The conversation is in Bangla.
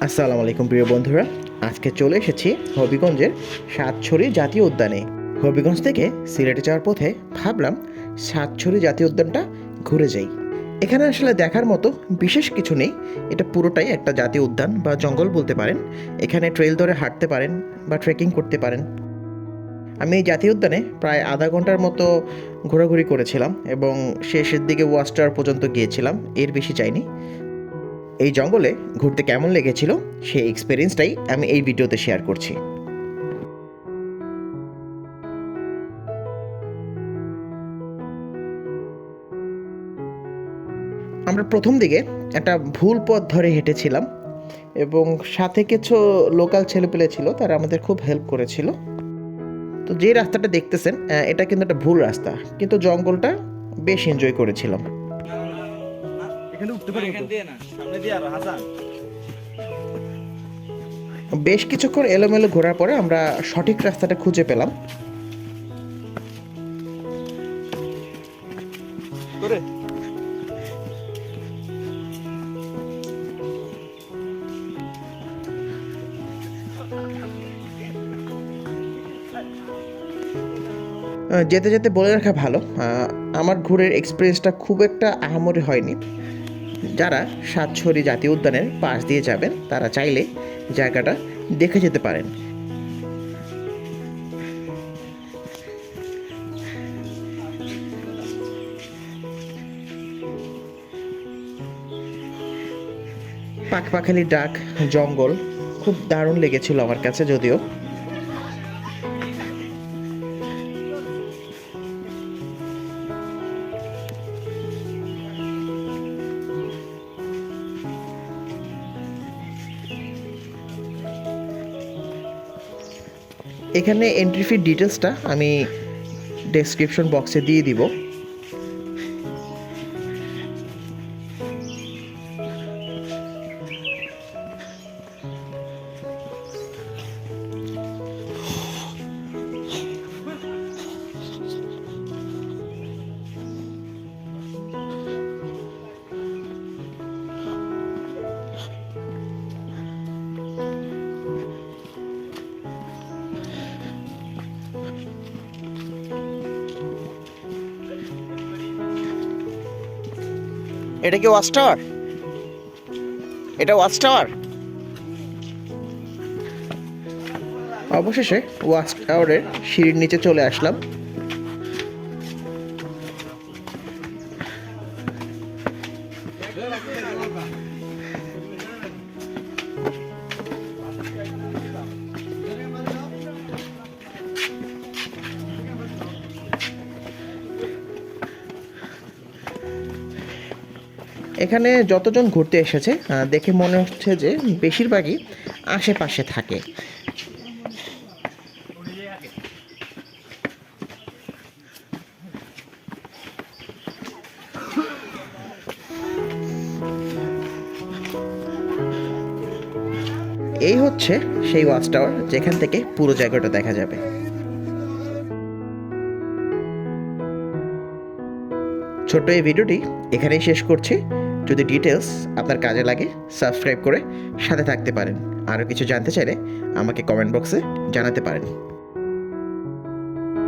আসসালামু আলাইকুম, প্রিয় বন্ধুরা। আজকে চলে এসেছি হবিগঞ্জের সাতছড়ি জাতীয় উদ্যানে। হবিগঞ্জ থেকে সিলেটে যাওয়ার পথে ভাবলাম সাতছড়ি জাতীয় উদ্যানটা ঘুরে যাই। এখানে আসলে দেখার মতো বিশেষ কিছু নেই। এটা পুরোটাই একটা জাতীয় উদ্যান বা জঙ্গল বলতে পারেন। এখানে ট্রেল ধরে হাঁটতে পারেন বা ট্রেকিং করতে পারেন। আমি এই জাতীয় উদ্যানে প্রায় আধা ঘণ্টার মতো ঘোরাঘুরি করেছিলাম এবং শেষের দিকে ওয়াচ টাওয়ার পর্যন্ত গিয়েছিলাম। এর বেশি যাইনি। এই জঙ্গলে ঘুরতে কেমন লেগেছিল সেই এক্সপিরিয়েন্সটাই আমি এই ভিডিওতে শেয়ার করছি। আমরা প্রথম দিকে একটা ভুল পথ ধরে হেঁটেছিলাম এবং সাথে কিছু লোকাল ছেলেপেলে ছিল, তারা আমাদের খুব হেল্প করেছিল। তো যে রাস্তাটা দেখতেছেন এটা কিন্তু একটা ভুল রাস্তা, কিন্তু জঙ্গলটা বেশ এনজয় করেছিলাম। এখানে উঠতে পারব এখান দিয়ে না সামনে দিয়ে আর হাসান। বেশ কিছুক্ষণ এলোমেলো ঘোরার পরে আমরা সঠিক রাস্তাটা খুঁজে পেলাম। যেতে যেতে বলে রাখা ভালো। আহ, আমার ঘুরের এক্সপিরিয়েন্সটা খুব একটা আহামরি হয়নি। যারা সাতছড়ি জাতীয় উদ্যানের পাশ দিয়ে যাবেন, তারা চাইলে জায়গাটা দেখে যেতে পারেন। পাখপাখালি ডাক, জঙ্গল, খুব দারুণ লেগেছিল আমার কাছে যদিও। এখানে এন্ট্রি ফি ডিটেলসটা আমি ডেসক্রিপশন বক্সে দিয়ে দিব। এটা কি ওয়াচ টাওয়ার? এটা ওয়াচ টাওয়ার? অবশেষে ওয়াচ টাওয়ারের সিঁড়ির নিচে চলে আসলাম। এখানে যতজন ঘুরতে এসেছে দেখে মনে হচ্ছে যে বেশিরভাগই আশেপাশে থাকে। এই হচ্ছে সেই ওয়াচ টাওয়ার, যেখান থেকে পুরো জায়গাটা দেখা যাবে। ছোট এই ভিডিওটি এখানেই শেষ করছি। যদি ডিটেলস আপনার কাজে লাগে সাবস্ক্রাইব করে সাথে থাকতে পারেন। আরও কিছু জানতে চাইলে আমাকে কমেন্ট বক্সে জানাতে পারেন।